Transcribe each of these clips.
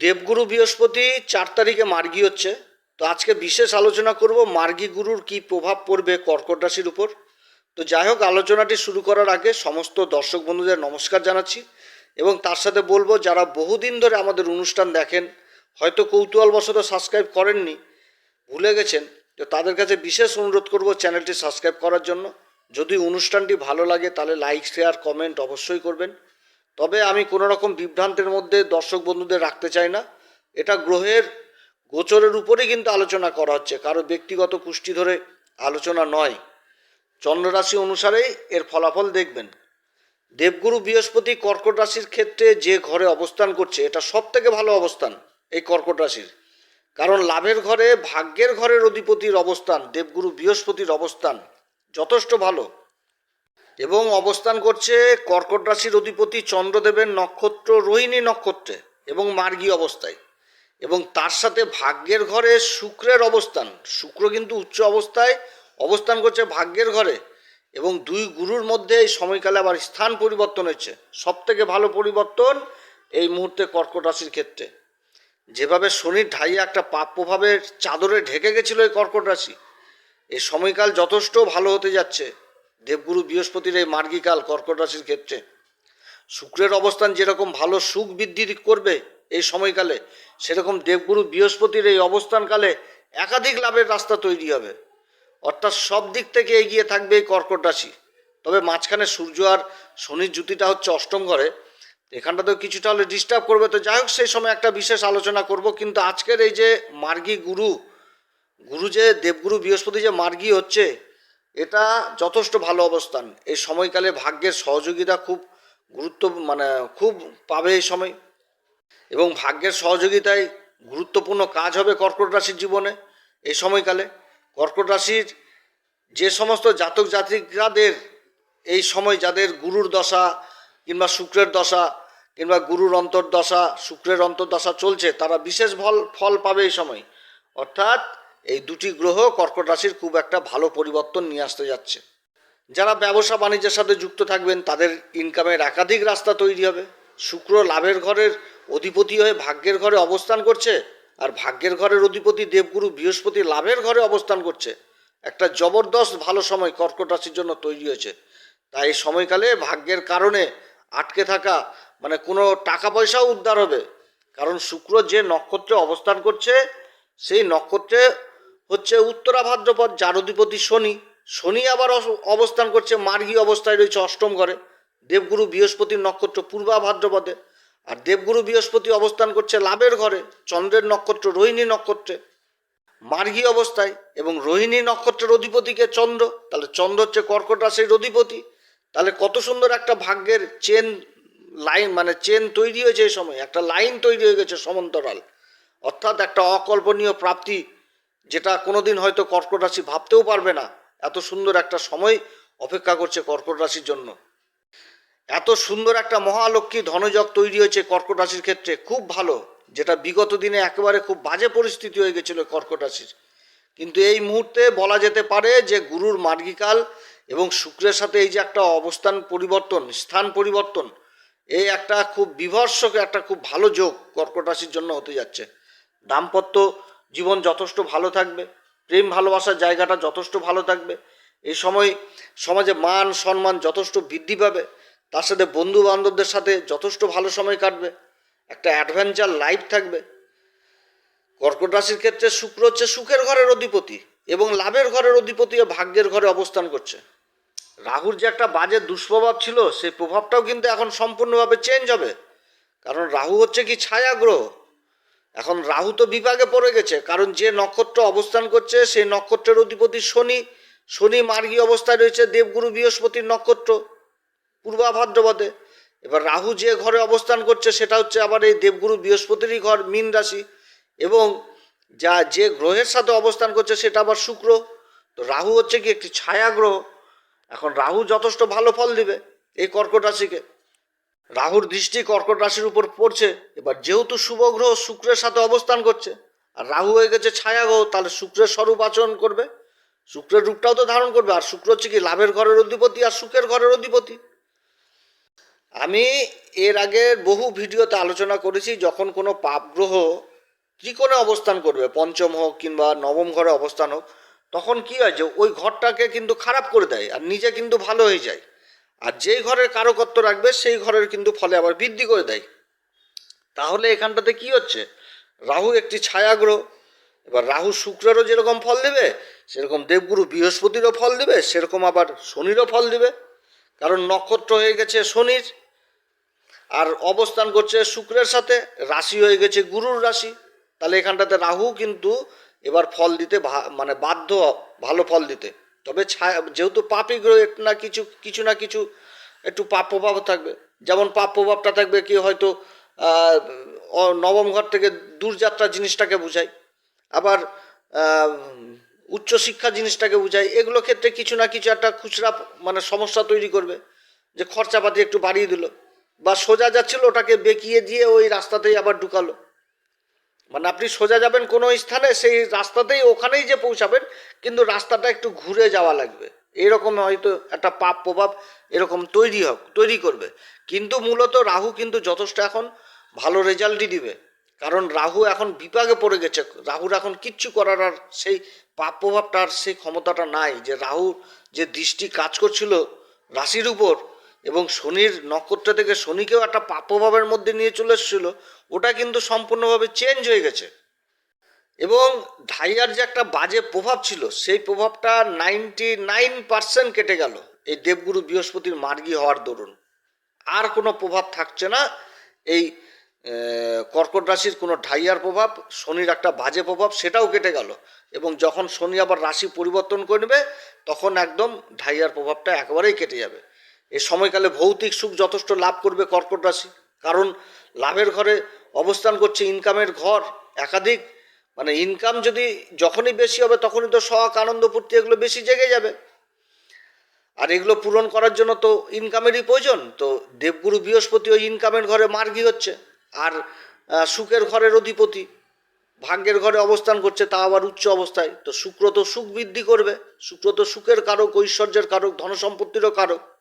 দেবগুরু বৃহস্পতি চার তারিখে মার্গী হচ্ছে। তো আজকে বিশেষ আলোচনা করব মার্গী গুরুর কি প্রভাব পড়বে কর্কট রাশির উপর। তো যাই হোক, আলোচনাটি শুরু করার আগে সমস্ত দর্শক বন্ধুদের নমস্কার জানাচ্ছি এবং তার সাথে বলব, যারা বহুদিন ধরে আমাদের অনুষ্ঠান দেখেন, হয়তো কৌতূহলবশত সাবস্ক্রাইব করেননি, ভুলে গেছেন, তো তাদের কাছে বিশেষ অনুরোধ করব চ্যানেলটি সাবস্ক্রাইব করার জন্য। যদি অনুষ্ঠানটি ভালো লাগে তাহলে লাইক শেয়ার কমেন্ট অবশ্যই করবেন। তবে আমি কোনো রকম বিভ্রান্তের মধ্যে দর্শক বন্ধুদের রাখতে চাই না। এটা গ্রহের গোচরের উপরেই কিন্তু আলোচনা করা হচ্ছে। কারও ব্যক্তিগত কুষ্টি ধরে আলোচনা নয়। চন্দ্ররাশি অনুসারেই এর ফলাফল দেখবেন। দেবগুরু বৃহস্পতি কর্কট রাশির ক্ষেত্রে যে ঘরে অবস্থান করছে, এটা সব থেকে ভালো অবস্থান এই কর্কট রাশির। কারণ লাভের ঘরে ভাগ্যের ঘরের অধিপতির অবস্থান, দেবগুরু বৃহস্পতির অবস্থান যথেষ্ট ভালো। এবং অবস্থান করছে কর্কট রাশির অধিপতি চন্দ্রদেবের নক্ষত্র রোহিণী নক্ষত্রে এবং মার্গী অবস্থায়। এবং তার সাথে ভাগ্যের ঘরে শুক্রের অবস্থান। শুক্র কিন্তু উচ্চ অবস্থায় অবস্থান করছে ভাগ্যের ঘরে এবং দুই গুরুর মধ্যে এই সময়কালে আবার স্থান পরিবর্তন হয়েছে। সব থেকে ভালো পরিবর্তন এই মুহূর্তে কর্কট রাশির ক্ষেত্রে। যেভাবে শনির ঢাইয়া একটা পাপ প্রভাবের চাদরে ঢেকে গেছিল এই কর্কট রাশি এই সময়কাল যথেষ্ট ভালো হতে যাচ্ছে। দেবগুরু বৃহস্পতির এই মার্গিকাল কর্কট রাশির ক্ষেত্রে। শুক্রের অবস্থান যেরকম ভালো সুখ বৃদ্ধি করবে এই সময়কালে, সেরকম দেবগুরু বৃহস্পতির এই অবস্থানকালে একাধিক লাভের রাস্তা তৈরি হবে। অর্থাৎ সব দিক থেকে এগিয়ে থাকবে এই কর্কট রাশি। তবে মাঝখানে সূর্য আর শনির জুতিটা হচ্ছে অষ্টম ঘরে। এখানটা তো কিছুটা হলে ডিস্টার্ব করবে। তো যাই হোক, সেই সময় একটা বিশেষ আলোচনা করব। কিন্তু আজকের এই যে মার্গী গুরু গুরু যে দেবগুরু বৃহস্পতি যে মার্গী হচ্ছে এটা যথেষ্ট ভালো অবস্থান। এই সময়কালে ভাগ্যের সহযোগিতা খুব গুরুত্ব মানে খুব পাবে এই সময়। এবং ভাগ্যের সহযোগিতায় গুরুত্বপূর্ণ কাজ হবে কর্কট রাশির জীবনে এই সময়কালে। কর্কট রাশির যে সমস্ত জাতক জাতিকাদের এই সময় যাদের গুরুর দশা কিংবা শুক্রের দশা কিংবা গুরুর অন্তর্দশা, শুক্রের অন্তর্দশা চলছে, তারা বিশেষ ফল ফল পাবে এই সময়। অর্থাৎ এই দুটি গ্রহ কর্কট রাশির খুব একটা ভালো পরিবর্তন নিয়ে আসতে যাচ্ছে। যারা ব্যবসা বাণিজ্যের সাথে যুক্ত থাকবেন, তাদের ইনকামের একাধিক রাস্তা তৈরি হবে। শুক্র লাভের ঘরের অধিপতি হয়ে ভাগ্যের ঘরে অবস্থান করছে আর ভাগ্যের ঘরের অধিপতি দেবগুরু বৃহস্পতি লাভের ঘরে অবস্থান করছে। একটা জবরদস্ত ভালো সময় কর্কট রাশির জন্য তৈরি হয়েছে। তাই এই সময়কালে ভাগ্যের কারণে আটকে থাকা মানে কোনো টাকা পয়সাও উদ্ধার হবে। কারণ শুক্র যে নক্ষত্রে অবস্থান করছে, সেই নক্ষত্রে হচ্ছে উত্তরা ভাদ্রপদ যার অধিপতি শনি। শনি আবার অবস্থান করছে, মার্গী অবস্থায় রয়েছে অষ্টম ঘরে। দেবগুরু বৃহস্পতির নক্ষত্র পূর্বা ভাদ্রপদে। আর দেবগুরু বৃহস্পতি অবস্থান করছে লাভের ঘরে, চন্দ্রের নক্ষত্র রোহিণী নক্ষত্রে। মার্গী অবস্থায় এবং রোহিণী নক্ষত্রের অধিপতিকে চন্দ্র। তাহলে চন্দ্র হচ্ছে কর্কট রাশির অধিপতি। তাহলে কত সুন্দর একটা ভাগ্যের চেন, লাইন মানে চেন তৈরি হয়েছে এই সময়। একটা লাইন তৈরি হয়ে গেছে সমান্তরাল। অর্থাৎ একটা অকল্পনীয় প্রাপ্তি যেটা কোনোদিন হয়তো কর্কট রাশি ভাবতেও পারবে না। এত সুন্দর একটা সময় অপেক্ষা করছে কর্কট রাশির জন্য। এত সুন্দর একটা মহালক্ষ্মী ধনযোগ তৈরি হয়েছে কর্কট রাশির ক্ষেত্রে। খুব ভালো। যেটা বিগত দিনে একেবারে খুব বাজে পরিস্থিতি হয়ে গেছিল কর্কট রাশির। কিন্তু এই মুহূর্তে বলা যেতে পারে যে গুরুর মার্গিকাল এবং শুক্রের সাথে এই যে একটা অবস্থান পরিবর্তন, স্থান পরিবর্তন এই একটা খুব বিভর্ষক, একটা খুব ভালো যোগ কর্কট রাশির জন্য হতে যাচ্ছে। দাম্পত্য জীবন যথেষ্ট ভালো থাকবে, প্রেম ভালোবাসার জায়গাটা যথেষ্ট ভালো থাকবে এই সময় সমাজে মান, সম্মান যথেষ্ট বৃদ্ধি পাবে, তার সাথে বন্ধু বান্ধবদের সাথে যথেষ্ট ভালো সময় কাটবে, একটা অ্যাডভেঞ্চার লাইফ থাকবে। কর্কট রাশির ক্ষেত্রে শুক্র হচ্ছে সুখের ঘরের অধিপতি এবং লাভের ঘরের অধিপতি ও ভাগ্যের ঘরে অবস্থান করছে। রাহুর যে একটা বাজে দুষ্প্রভাব ছিল সেই প্রভাবটাও কিন্তু এখন সম্পূর্ণভাবে চেঞ্জ হবে। কারণ রাহু হচ্ছে কি ছায়া গ্রহ এখন রাহু তো বিভাগে পড়ে গেছে, কারণ যে নক্ষত্র অবস্থান করছে, সেই নক্ষত্রের অধিপতি শনি শনি মার্গী অবস্থায় রয়েছে, দেবগুরু বৃহস্পতির নক্ষত্র পূর্বা ভাদ্রপদে এবার রাহু যে ঘরে অবস্থান করছে, সেটা হচ্ছে আবার এই দেবগুরু বৃহস্পতিরই ঘর, মীন রাশি। এবং যা যে গ্রহের সাথে অবস্থান করছে, সেটা আবার শুক্র। তো রাহু হচ্ছে কি, একটি ছায়া গ্রহ। এখন রাহু যথেষ্ট ভালো ফল দিবে এই কর্কট রাশিকে। রাহুর দৃষ্টি কর্কট রাশির উপর পড়ছে, এবার যেহেতু শুভ গ্রহ শুক্রের সাথে অবস্থান করছে, আর রাহু হয়ে গেছে ছায়া গ্রহ, তাহলে শুক্রের স্বরূপ আচরণ করবে। শুক্রের রূপটাও তো ধারণ করবে, আর শুক্র হচ্ছে কি লাভের ঘরের অধিপতি আর সুখের ঘরের অধিপতি। আমি এর আগে বহু ভিডিওতে আলোচনা করেছি, যখন কোনো পাপ গ্রহ ত্রিকোণে অবস্থান করবে, পঞ্চম হোক কিংবা নবম ঘরে অবস্থান হোক, তখন কি হয় যে ওই ঘরটাকে কিন্তু খারাপ করে দেয়, আর নিজে কিন্তু ভালো হয়ে যায়। আর যেই ঘরের কারকত্ব রাখবে, সেই ঘরের কিন্তু ফলে আবার বৃদ্ধি করে দেয়। তাহলে এখানটাতে কি হচ্ছে? রাহু একটি ছায়া গ্রহ। এবার রাহু শুক্রেরও যেরকম ফল দেবে, সেরকম দেবগুরু বৃহস্পতিরও ফল দেবে, সেরকম আবার শনিরও ফল দেবে। কারণ নক্ষত্র হয়ে গেছে শনির, আর অবস্থান করছে শুক্রের সাথে, রাশি হয়ে গেছে গুরুর রাশি। তাহলে এখানটাতে রাহু কিন্তু এবার ফল দিতে মানে বাধ্য, ভালো ফল দিতে। তবে যেহেতু পাপি গ্রহ একটু না কিছু কিছু না কিছু একটু পাপ প্রভাব থাকবে। যেমন পাপ প্রভাবটা থাকবে কি হয়তো নবম ঘর থেকে দূরযাত্রা জিনিসটাকে বোঝায়। আবার উচ্চশিক্ষা জিনিসটাকে বোঝায়। এগুলো ক্ষেত্রে কিছু না কিছু একটা খুচরা মানে সমস্যা তৈরি করবে যে খরচাপাতি একটু বাড়িয়ে দিল। বা সোজা যাচ্ছিল, ওটাকে বেঁকিয়ে দিয়ে ওই রাস্তাতেই আবার ঢুকালো। মানে আপনি সোজা যাবেন কোনো স্থানে, সেই রাস্তাতেই ওখানেই যে পৌঁছাবেন, কিন্তু রাস্তাটা একটু ঘুরে যাওয়া লাগবে। এরকম হয়তো একটা পাপ প্রভাব এরকম তৈরি হোক তৈরি করবে। কিন্তু মূলত রাহু কিন্তু যথেষ্ট এখন ভালো রেজাল্টই দিবে। কারণ রাহু এখন বিপাকে পড়ে গেছে। রাহুর এখন কিচ্ছু করার আর সেই পাপ প্রভাবটা আর সেই ক্ষমতাটা নাই। যে রাহু যে দৃষ্টি কাজ করছিল রাশির উপর এবং শনির নক্ষত্র থেকে শনিকেও একটা পাপ প্রভাবের মধ্যে নিয়ে চলে এসেছিল, ওটা কিন্তু সম্পূর্ণভাবে চেঞ্জ হয়ে গেছে। এবং ঢাইয়ার যে একটা বাজে প্রভাব ছিল, সেই প্রভাবটা নাইনটি নাইন পার্সেন্ট কেটে গেল এই দেবগুরু বৃহস্পতির মার্গী হওয়ার দরুন। আর কোনো প্রভাব থাকছে না, এই কর্কট রাশির কোনো ঢাইয়ার প্রভাব, শনির একটা বাজে প্রভাব, সেটাও কেটে গেল। এবং যখন শনি আবার রাশি পরিবর্তন করবে তখন একদম ঢাইয়ার প্রভাবটা একেবারেই কেটে যাবে। এই সময়কালে ভৌতিক সুখ যথেষ্ট লাভ করবে কর্কট রাশি। কারণ লাভের ঘরে অবস্থান করছে ইনকামের ঘর, একাধিক। মানে ইনকাম যদি যখনই বেশি হবে তখনই তো শখ, আনন্দ, ফুর্তি এগুলো বেশি জেগে যাবে। আর এগুলো পূরণ করার জন্য তো ইনকামেরই প্রয়োজন। তো দেবগুরু বৃহস্পতি ওই ইনকামের ঘরে মার্গী হচ্ছে। আর সুখের ঘরের অধিপতি। ভাগ্যের ঘরে অবস্থান করছে তা আবার উচ্চ অবস্থায়। তো শুক্র তো সুখ বৃদ্ধি করবে। শুক্র তো সুখের কারক, ঐশ্বর্যের কারক, ধনসম্পত্তিরও কারক।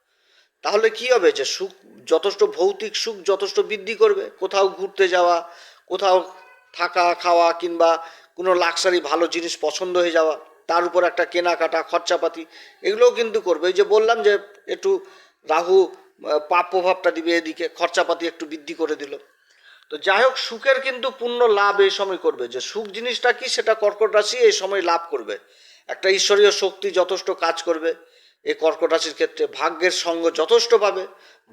তাহলে কি হবে যে সুখ যথেষ্ট ভৌতিক সুখ যথেষ্ট বৃদ্ধি করবে? কোথাও ঘুরতে যাওয়া, কোথাও থাকা, খাওয়া কিংবা কোনো লাক্সারি ভালো জিনিস পছন্দ হয়ে যাওয়া, তার উপর একটা কেনাকাটা, খরচাপাতি, এগুলোও কিন্তু করবে। এই যে বললাম যে একটু রাহু পাপ প্রভাবটা দিবে এদিকে, খরচাপাতি একটু বৃদ্ধি করে দিল। তো যাই হোক, সুখের কিন্তু পূর্ণ লাভ এই সময় করবে। যে সুখ জিনিসটা কি সেটা কর্কট রাশি এই সময় লাভ করবে। একটা ঈশ্বরীয় শক্তি যথেষ্ট কাজ করবে। এই কর্কট রাশির ক্ষেত্রে ভাগ্যের সঙ্গ যথেষ্ট পাবে।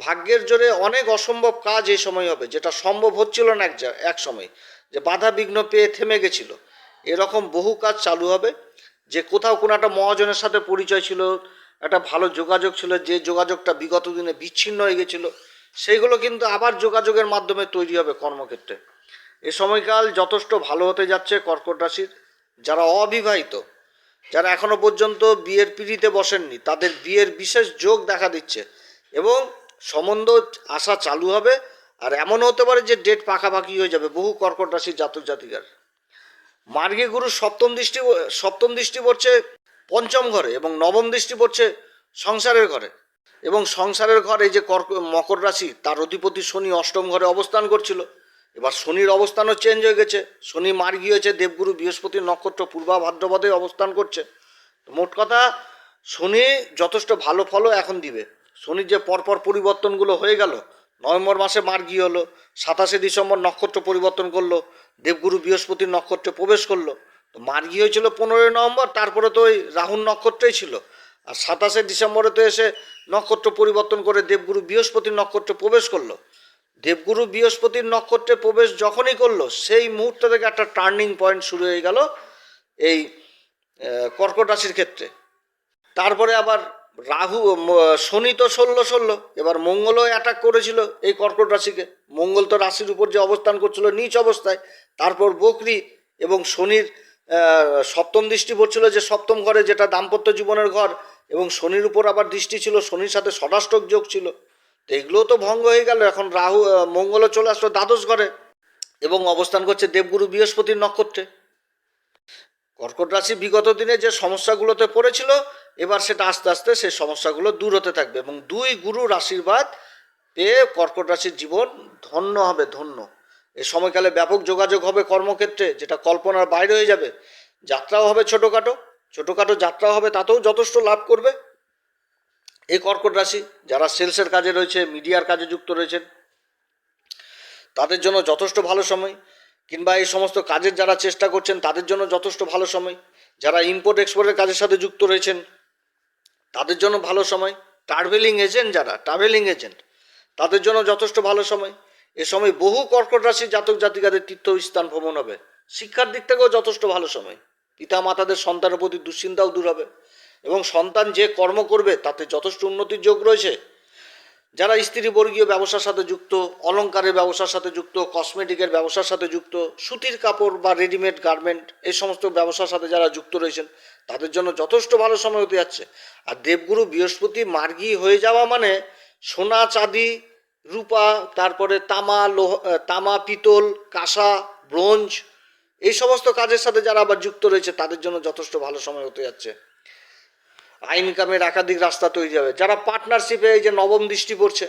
ভাগ্যের জোরে অনেক অসম্ভব কাজ এই সময় হবে, যেটা সম্ভব হচ্ছিল না এক এক সময়। যে বাধা বিঘ্ন পেয়ে থেমে গেছিল। এরকম বহু কাজ চালু হবে। যে কোথাও কোনো একটা মহাজনের সাথে পরিচয় ছিল, একটা ভালো যোগাযোগ ছিল, যে যোগাযোগটা বিগত দিনে বিচ্ছিন্ন হয়ে গেছিল, সেইগুলো কিন্তু আবার যোগাযোগের মাধ্যমে তৈরি হবে কর্মক্ষেত্রে। এ সময়কাল যথেষ্ট ভালো হতে যাচ্ছে কর্কট রাশির। যারা অবিবাহিত যারা এখনও পর্যন্ত বিয়ের পিড়িতে বসেননি, তাদের বিয়ের বিশেষ যোগ দেখা দিচ্ছে। এবং সম্বন্ধ আসা চালু হবে, আর এমন হতে পারে যে ডেট পাকাপাকি হয়ে যাবে বহু কর্কট রাশির জাতক জাতিকার। মার্গী গুরু সপ্তম দৃষ্টি সপ্তম দৃষ্টি পড়ছে পঞ্চম ঘরে এবং নবম দৃষ্টি পড়ছে সংসারের ঘরে। এবং সংসারের ঘরে যে কর্ক, মকর রাশি, তার অধিপতি শনি অষ্টম ঘরে অবস্থান করছিল। এবার শনির অবস্থানও চেঞ্জ হয়ে গেছে। শনি মার্গী হয়েছে দেবগুরু বৃহস্পতির নক্ষত্র পূর্বা ভাদ্রপদে অবস্থান করছে। মোট কথা, শনি যথেষ্ট ভালো ফলও এখন দিবে। শনির যে পরপর পরিবর্তনগুলো হয়ে গেল, নভেম্বর মাসে মার্গী হলো, সাতাশে ডিসেম্বর নক্ষত্র পরিবর্তন করল, দেবগুরু বৃহস্পতির নক্ষত্রে প্রবেশ করল। তো মার্গী হয়েছিল পনেরোই নভেম্বর, তারপরে তো ওই রাহুল নক্ষত্রেই ছিল। আর সাতাশে ডিসেম্বরে তো এসে নক্ষত্র পরিবর্তন করে দেবগুরু বৃহস্পতির নক্ষত্রে প্রবেশ করল। দেবগুরু বৃহস্পতির নক্ষত্রে প্রবেশ যখনই করল, সেই মুহূর্ত থেকে একটা টার্নিং পয়েন্ট শুরু হয়ে গেল এই কর্কট রাশির ক্ষেত্রে। তারপরে আবার রাহু শনি তো ষোলো ষোলো, এবার মঙ্গলও অ্যাটাক করেছিল এই কর্কট রাশিকে। মঙ্গল তো রাশির উপর যে অবস্থান করছিল, নিচ অবস্থায়, তারপর বকরি এবং শনির সপ্তম দৃষ্টি পড়ছিল যে সপ্তম ঘরে যেটা দাম্পত্য জীবনের ঘর এবং শনির উপর আবার দৃষ্টি ছিল, শনির সাথে ষষ্ঠক যোগ ছিল। তো তো ভঙ্গ হয়ে গেল। এখন রাহু মঙ্গলও চলে আসলো দ্বাদশ ঘরে এবং অবস্থান করছে দেবগুরু বৃহস্পতির নক্ষত্রে। কর্কট রাশি বিগত দিনে যে সমস্যাগুলোতে পড়েছিল, এবার সেটা আস্তে আস্তে সেই সমস্যাগুলো দূর হতে থাকবে এবং দুই গুরুর আশীর্বাদ পেয়ে কর্কট রাশির জীবন ধন্য হবে, ধন্য। এ সময়কালে ব্যাপক যোগাযোগ হবে কর্মক্ষেত্রে, যেটা কল্পনার বাইরে হয়ে যাবে। যাত্রাও হবে ছোটোখাটো ছোটোখাটো যাত্রাও হবে, তাতেও যথেষ্ট লাভ করবে। এই কর্কট রাশি, যারা সেলসের কাজে রয়েছে, মিডিয়ার কাজে যুক্ত রয়েছেন, তাদের জন্য যথেষ্ট ভালো সময়, কিংবা এই সমস্ত কাজের যারা চেষ্টা করছেন, তাদের জন্য যথেষ্ট ভালো সময়, যারা ইম্পোর্ট এক্সপোর্টের কাজের সাথে যুক্ত রয়েছেন, তাদের জন্য ভালো সময় ট্রাভেলিং এজেন্ট যারা ট্রাভেলিং এজেন্ট তাদের জন্য যথেষ্ট ভালো সময়, এ সময় বহু কর্কট রাশি জাতক জাতিকাদের তীর্থস্থান ভ্রমণ হবে, শিক্ষার দিক থেকেও যথেষ্ট ভালো সময় পিতা মাতাদের সন্তানের প্রতি দুশ্চিন্তাও দূর হবে। এবং সন্তান যে কর্ম করবে, তাতে যথেষ্ট উন্নতির যোগ রয়েছে। যারা স্ত্রী বর্গীয় ব্যবসার সাথে যুক্ত অলংকারের ব্যবসার সাথে যুক্ত কসমেটিকের ব্যবসার সাথে যুক্ত, সুতির কাপড় বা রেডিমেড গার্মেন্ট এই সমস্ত ব্যবসার সাথে যারা যুক্ত রয়েছেন, তাদের জন্য যথেষ্ট ভালো সময় হতে যাচ্ছে। আর দেবগুরু বৃহস্পতি মার্গী হয়ে যাওয়া মানে সোনা, চাঁদি, রূপা, তারপরে তামা, লোহ তামা, পিতল, কাঁসা, ব্রোঞ্জ, এই সমস্ত কাজের সাথে যারা আবার যুক্ত রয়েছে, তাদের জন্য যথেষ্ট ভালো সময় হতে যাচ্ছে। ইনকামের একাধিক রাস্তা তৈরি হবে। যারা পার্টনারশিপে এই যে নবম দৃষ্টি পড়ছে,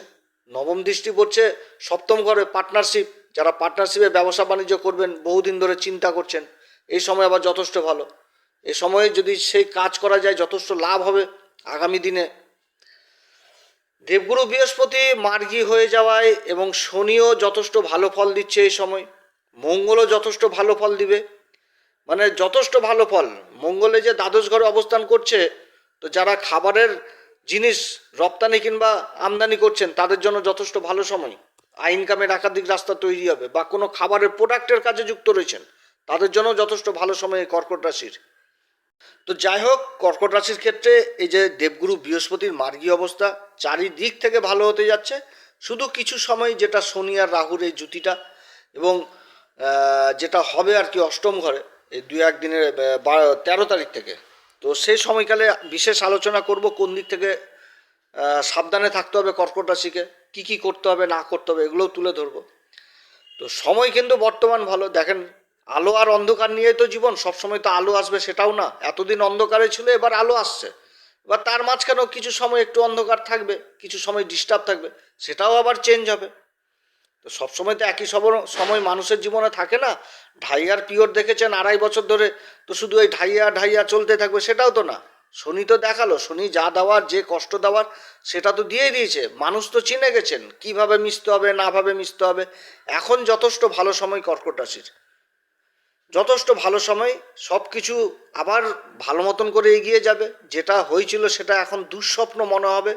নবম দৃষ্টি পড়ছে সপ্তম ঘরে পার্টনারশিপ যারা পার্টনারশিপে ব্যবসা বাণিজ্য করবেন, বহুদিন ধরে চিন্তা করছেন, এই সময় আবার যথেষ্ট ভালো। এ সময়ে যদি সেই কাজ করা যায়, যথেষ্ট লাভ হবে আগামী দিনে। দেবগুরু বৃহস্পতি মার্গী হয়ে যাওয়ায় এবং শনিও যথেষ্ট ভালো ফল দিচ্ছে এই সময়। মঙ্গলও যথেষ্ট ভালো ফল দিবে। মানে যথেষ্ট ভালো ফল। মঙ্গলে যে দ্বাদশ ঘরে অবস্থান করছে তো যারা খাবারের জিনিস রপ্তানি কিংবা আমদানি করছেন, তাদের জন্য যথেষ্ট ভালো সময়। আয় ইনকামের একাধিক রাস্তা তৈরি হবে বা কোনো খাবারের প্রোডাক্টের কাজে যুক্ত রয়েছেন, তাদের জন্য যথেষ্ট ভালো সময় কর্কট রাশির। তো যাই হোক, কর্কট রাশির ক্ষেত্রে এই যে দেবগুরু বৃহস্পতির মার্গী অবস্থা, চারিদিক থেকে ভালো হতে যাচ্ছে। শুধু কিছু সময় যেটা শনি আর রাহুর এই জুতিটা এবং যেটা হবে আর কি অষ্টম ঘরে, এই দু এক দিনের তেরো তারিখ থেকে। তো সেই সময়কালে বিশেষ আলোচনা করব, কোন দিক থেকে সাবধানে থাকতে হবে কর্কট রাশিকে, কী কী করতে হবে, না করতে হবে, এগুলোও তুলে ধরবো। তো সময় কিন্তু বর্তমান ভালো। দেখেন, আলো আর অন্ধকার নিয়ে তো জীবন, সবসময় তো আলো আসবে সেটাও না। এতদিন অন্ধকারে ছিল, এবার আলো আসছে। এবার তার মাঝখানেও কিছু সময় একটু অন্ধকার থাকবে, কিছু সময় ডিস্টার্ব থাকবে, সেটাও আবার চেঞ্জ হবে। তো সবসময় তো একই সব- সময় মানুষের জীবনে থাকে না। ঢাইয়ার পিওর দেখেছেন আড়াই বছর ধরে, তো শুধু এই ঢাইয়া ঢাইয়া চলতে থাকবে সেটাও তো না। শনি তো দেখাল, শনি যা দেওয়ার, যে কষ্ট দেওয়ার, সেটা তো দিয়েই দিয়েছে। মানুষ তো চিনে গেছেন, কীভাবে মিশতে হবে, না ভাবে মিশতে হবে। এখন যথেষ্ট ভালো সময় কর্কট রাশির। যথেষ্ট ভালো সময় সব কিছু আবার ভালো মতন করে এগিয়ে যাবে। যেটা হয়েছিল সেটা এখন দুঃস্বপ্ন মনে হবে।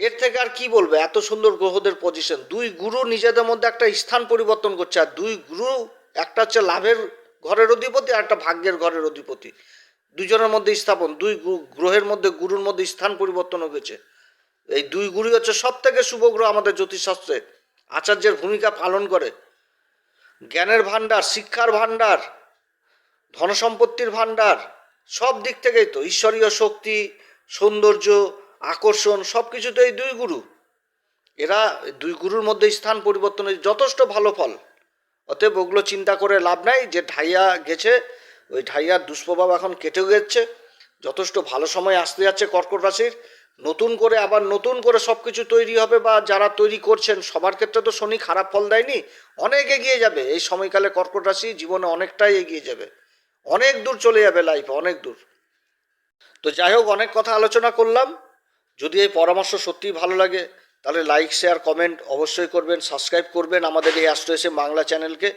এর থেকে আর কি বলব? এত সুন্দর গ্রহদের পজিশন দুই গুরু নিজেদের মধ্যে একটা স্থান পরিবর্তন করছে, আর দুই গুরু একটা হচ্ছে লাভের ঘরের অধিপতি আর একটা ভাগ্যের ঘরের অধিপতি। দুজনের মধ্যে স্থাপন, দুই গ্রহের মধ্যে, গুরুর মধ্যে স্থান পরিবর্তন হয়েছে। এই দুই গুরুই হচ্ছে সব থেকে শুভ গ্রহ আমাদের জ্যোতিষশাস্ত্রে। আচার্যের ভূমিকা পালন করে। জ্ঞানের ভাণ্ডার, শিক্ষার ভাণ্ডার, ধনসম্পত্তির ভাণ্ডার, সব দিক থেকেই তো। ঈশ্বরীয় শক্তি, সৌন্দর্য আকর্ষণ সব কিছুতে এই দুই গুরু। এরা দুই গুরুর মধ্যে স্থান পরিবর্তনের যথেষ্ট ভালো ফল। অতএব ওগুলো চিন্তা করে লাভ নাই, যে ঢাইয়া গেছে, ওই ঢাইয়ার দুষ্প্রভাব এখন কেটে গেছে। যথেষ্ট ভালো সময় আসতে যাচ্ছে কর্কট রাশির। নতুন করে, আবার নতুন করে সব কিছু তৈরি হবে বা যারা তৈরি করছেন, সবার ক্ষেত্রে তো শনি খারাপ ফল দেয়নি, অনেক এগিয়ে যাবে। এই সময়কালে কর্কট রাশি জীবনে অনেকটাই এগিয়ে যাবে। অনেক দূর চলে যাবে লাইফে অনেক দূর। তো যাই হোক, অনেক কথা আলোচনা করলাম। যদি এই পরামর্শ সত্যিই ভালো লাগে, তাহলে লাইক শেয়ার কমেন্ট অবশ্যই করবেন সাবস্ক্রাইব করবেন আমাদের এই অ্যাস্ট্রো এসে বাংলা চ্যানেলকে।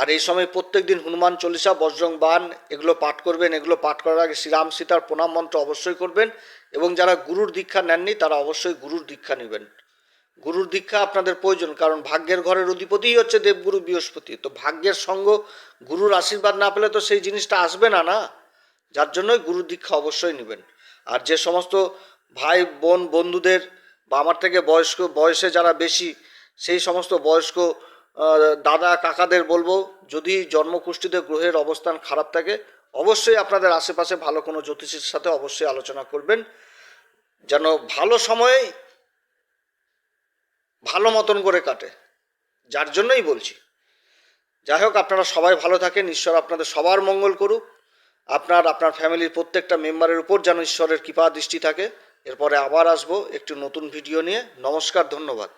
আর এই সময় প্রত্যেক দিন হনুমান চল্লিশা, বজ্রং বান এগুলো পাঠ করবেন, এগুলো পাঠ করার আগে শ্রীরাম সীতার প্রণাম মন্ত্র অবশ্যই করবেন এবং যারা গুরুর দীক্ষা নেননি, তারা অবশ্যই গুরুর দীক্ষা নেবেন। গুরুর দীক্ষা আপনাদের প্রয়োজন, কারণ ভাগ্যের ঘরের অধিপতিই হচ্ছে দেবগুরু বৃহস্পতি। তো ভাগ্যের সঙ্গ গুরুর আশীর্বাদ না পেলে তো সেই জিনিসটা আসবে না না? যার জন্যই গুরুর দীক্ষা অবশ্যই নেবেন। আর যে সমস্ত ভাই, বোন, বন্ধুদের বা আমার থেকে বয়স্ক, বয়সে যারা বেশি, সেই সমস্ত বয়স্ক দাদা, কাকাদের বলব, যদি জন্মকুষ্ঠিতে গ্রহের অবস্থান খারাপ থাকে, অবশ্যই আপনাদের আশেপাশে ভালো কোনো জ্যোতিষীর সাথে অবশ্যই আলোচনা করবেন। যেন ভালো সময়ে ভালো মতন করে কাটে, যার জন্যই বলছি। যাই হোক, আপনারা সবাই ভালো থাকেন, ঈশ্বর আপনাদের সবার মঙ্গল করুক। আপনার আপনার ফ্যামিলির প্রত্যেকটা মেম্বারের উপর যেন ঈশ্বরের কৃপা দৃষ্টি থাকে। এরপরে আবার আসব একটি নতুন ভিডিও নিয়ে। নমস্কার ধন্যবাদ।